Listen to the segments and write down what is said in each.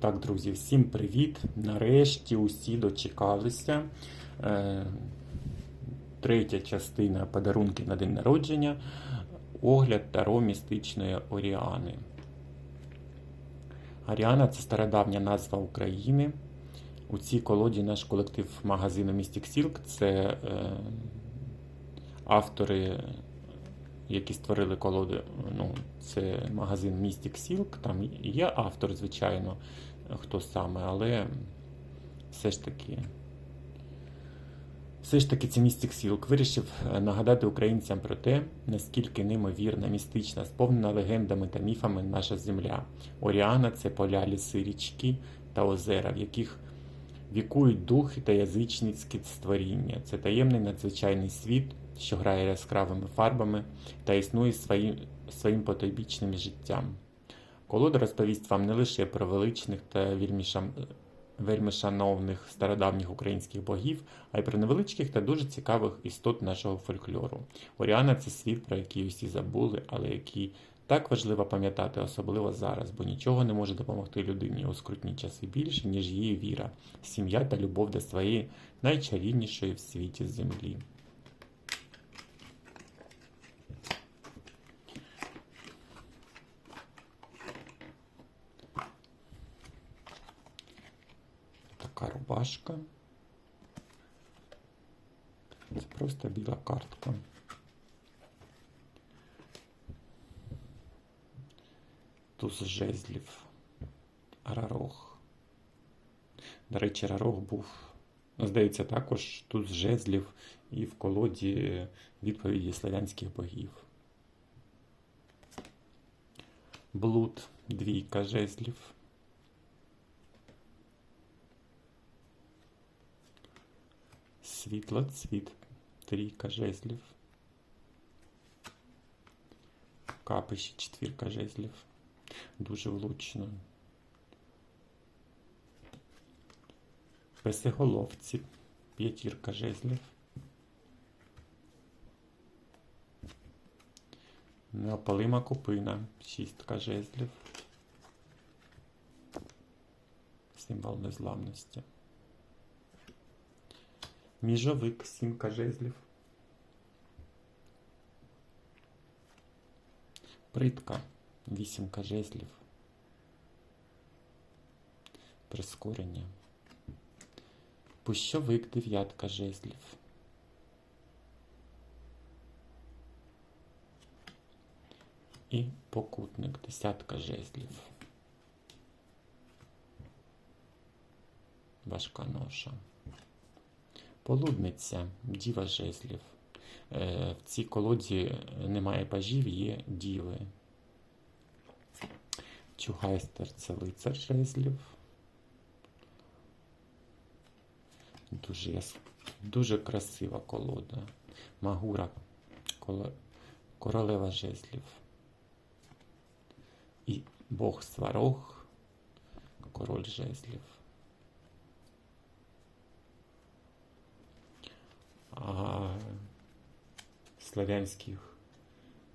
Так, друзі, всім привіт! Нарешті усі дочекалися. Е, Третя частина подарунків на день народження. Огляд таро містичної Оріани. Аріана це стародавня назва України. У цій колоді наш колектив магазину Mystic Silk це е, автори, які створили колоди. Ну, це магазин Mystic Silk. Там є автор, звичайно, хто саме, але все ж таки. Все ж таки, це Mystic Silk вирішив е, нагадати українцям про те, наскільки неймовірна, містична, сповнена легендами та міфами наша земля. Оріана це поля, ліси, річки та озера, в яких вікують духи та язичницькі створіння. Це таємний надзвичайний світ, що грає яскравими фарбами та існує своїм, своїм потойбічним життям. Колода розповість вам не лише про величних та вельмішам вельмишановних стародавніх українських богів, а й про невеличких та дуже цікавих істот нашого фольклору. Оріана це світ, про який усі забули, але який так важливо пам'ятати, особливо зараз, бо нічого не може допомогти людині у скрутні часи більше, ніж її віра, сім'я та любов до своєї найчарівнішої в світі землі. Рубашка. Це просто біла картка. Туз жезлів. Рарох. До речі, Рарох був, здається, також туз жезлів і в колоді відповіді славянських богів. Блуд, двійка жезлів. Світло, цвіт, трійка жезлів. Капище, четвірка жезлів. Дуже влучно. Песеголовці, п'ятірка жезлів. Неопалима купина, шістка жезлів. Символ незламності. Міжовик, сімка жезлів. Притка, вісімка жезлів. Прискорення. Пущовик, дев'ятка жезлів. І покутник, десятка жезлів. Важка ноша. Полудниця, діва жезлів. Е, В цій колоді немає пажів, є діви. Чугайстер це лицар жезлів. Дуже, дуже красива колода. Магура, королева жезлів. І Бог сварог, король жезлів. Славянських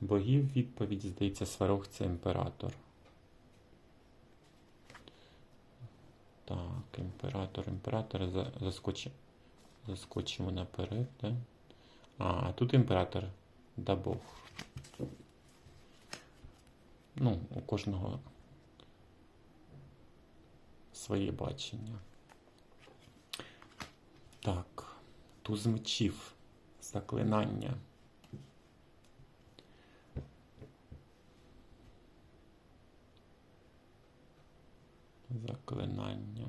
богів відповідь, здається, сварог це імператор. Так, імператор, імператор за- заскочи, заскочимо наперед. Да? А, тут імператор да Бог. Ну, у кожного своє бачення. Так, туз мечів, заклинання. Заклинання.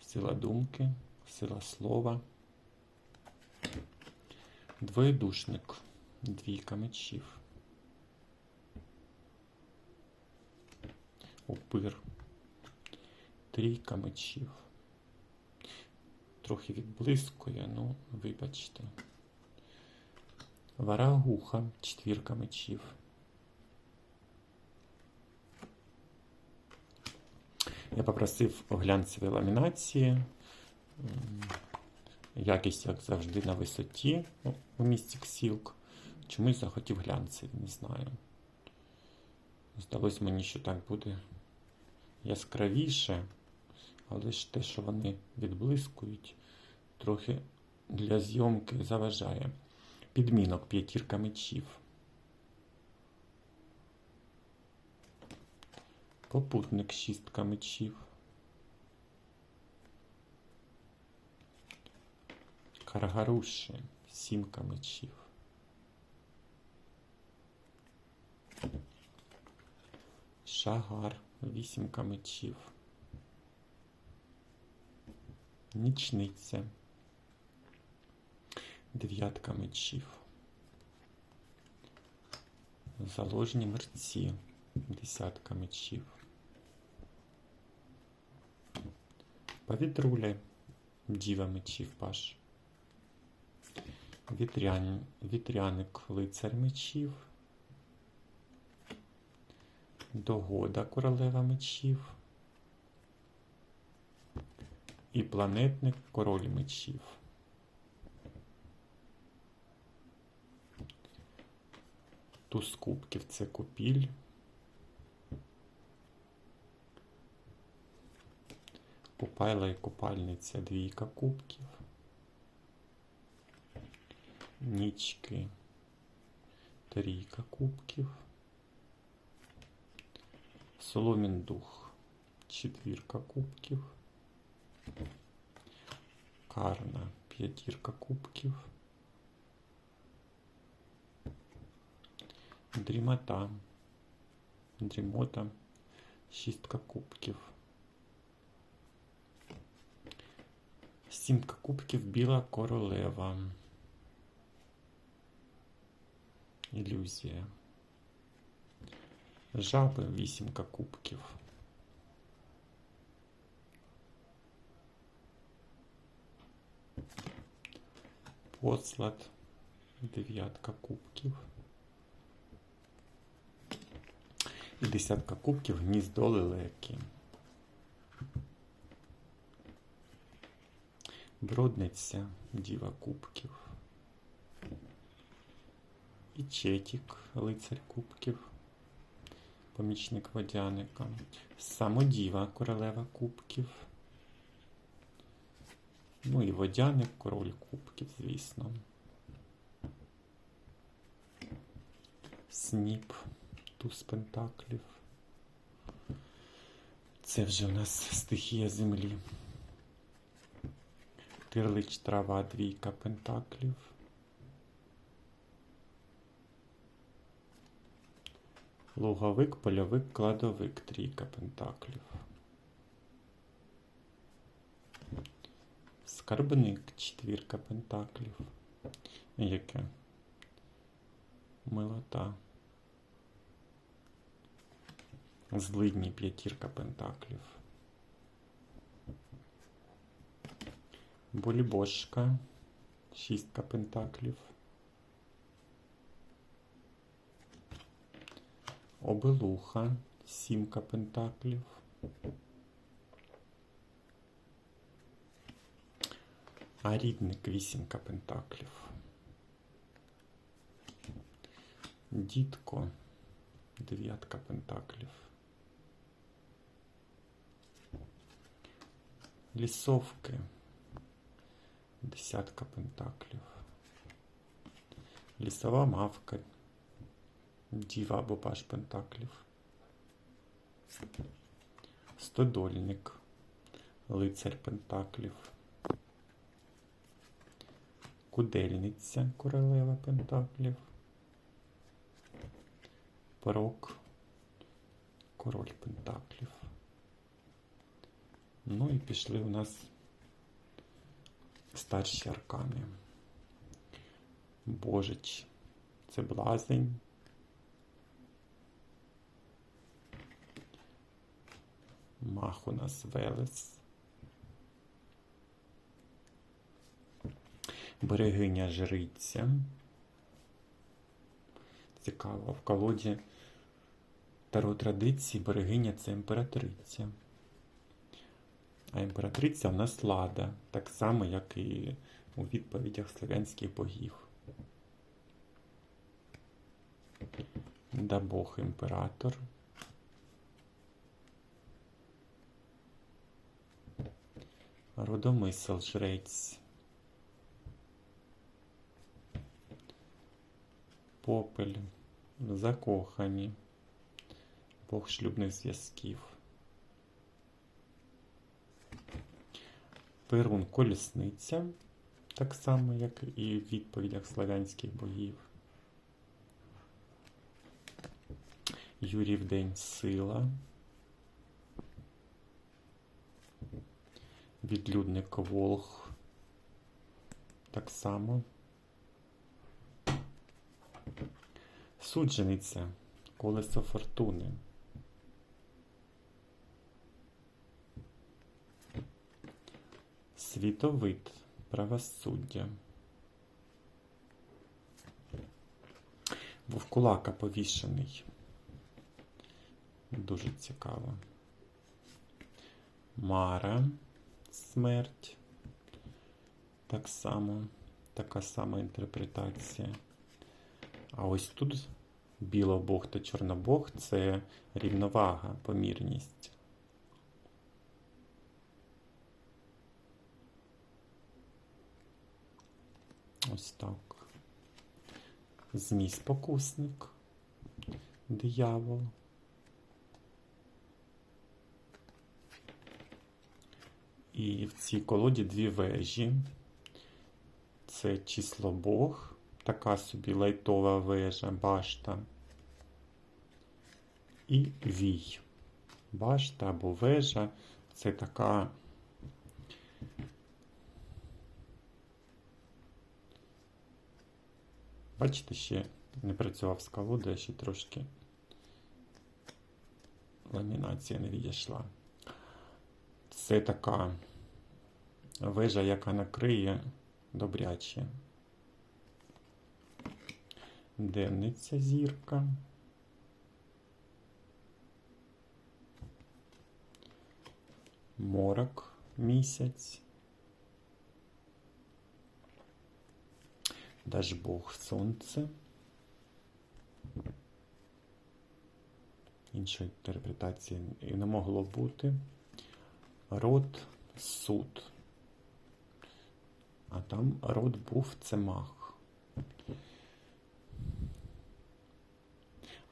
Сила думки, сила слова. Двоєдушник. Двійка мечів. Упир. Трійка мечів. Трохи відблискує, ну, вибачте. Варагуха, четвірка мечів. Я попросив глянцеві ламінації. Якість, як завжди, на висоті у- у місті Ксілк. Чомусь захотів глянцеві, не знаю. Здалось мені, що так буде яскравіше, але ж те, що вони відблискують, трохи для зйомки заважає. Підмінок п'ятірка мечів. Попутник шістка мечів. Каргаруші сімка мечів. Шагар вісімка мечів. Нічниця. Дев'ятка мечів. Заложні мерці. Десятка мечів. Повітруля. Діва мечів паш. Вітрян... Вітряник лицар мечів. Догода королева мечів. І планетник король мечів. Туз кубків це купіль. Купайла і купальниця двійка кубків. Нічки. Трійка кубків. Соломін дух. Четвірка кубків. Карна. П'ятірка кубків. Дрімота. Дрімота. Шістка кубків. Сімка кубків біла королева. Ілюзія. Жаби вісімка кубків. Послад дев'ятка кубків. І десятка кубків гніздо лелеки. Бродниця діва кубків. І Четік, лицар кубків, помічник водяника. Самодіва королева кубків. Ну і водяник, король кубків, звісно. Сніп, туз пентаклів. Це вже у нас стихія землі. Тирлич трава, двійка пентаклів. Луговик, польовик, кладовик, трійка пентаклів. Скарбник, четвірка пентаклів. Яке? Милота. Злидні п'ятірка пентаклів. Болібошка, шістка пентаклів. Обелуха, сімка пентаклів. А рідник вісімка пентаклів. Дідко, дев'ятка пентаклів. Лісовки, десятка пентаклів. Лісова мавка, Діва або паш пентаклів. Стодольник. Лицар пентаклів. Кудельниця королева пентаклів. Порок. Король пентаклів. Ну і пішли у нас старші аркани. Божич. Це блазень. Мах у нас Велес. Берегиня жриця. Цікаво, в колоді Таро традиції берегиня це імператриця. А імператриця в нас лада, так само, як і у відповідях слов'янських богів. Да Бог імператор. Родомисел жрець. Попель закохані, Бог шлюбних зв'язків. Перун колісниця. Так само, як і в відповідях славянських богів. Юрів день сила. Відлюдник Волг. Так само. Суджениця. Колесо фортуни. Світовид. Правосуддя. Вовкулака повішений. Дуже цікаво. Мара. Смерть. Так само. Така сама інтерпретація. А ось тут білобог та чорнобог це рівновага, помірність. Ось так. Змій спокусник. Диявол. І в цій колоді дві вежі. Це число Бог, така собі лайтова вежа, башта. І вій. Башта або вежа це така. Бачите, ще не працював з колодою, ще трошки ламінація не відійшла. Це така вежа, яка накриє добряче. Денниця зірка. Морок місяць. Дажбог сонце. Іншої інтерпретації і не могло бути. Род суд. А там род був це мах.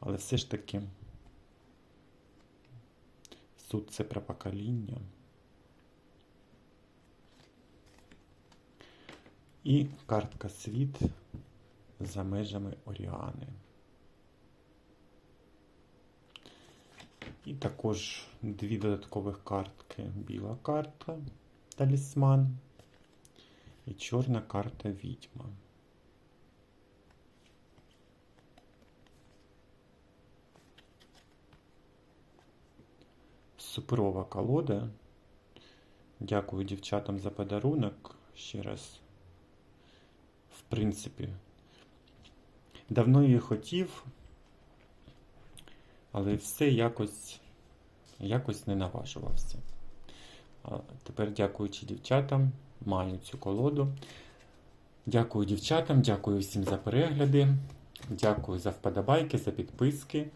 Але все ж таки суд це про покоління. І картка світ за межами Оріани. І також дві додаткових картки. Біла карта талісман і чорна карта відьма. Суперова колода. Дякую дівчатам за подарунок. Ще раз. Принципі, давно її хотів, але все якось, якось не наважувався. А тепер, дякуючи дівчатам, маю цю колоду. Дякую дівчатам, дякую всім за перегляди. Дякую за вподобайки, за підписки.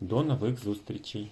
До нових зустрічей!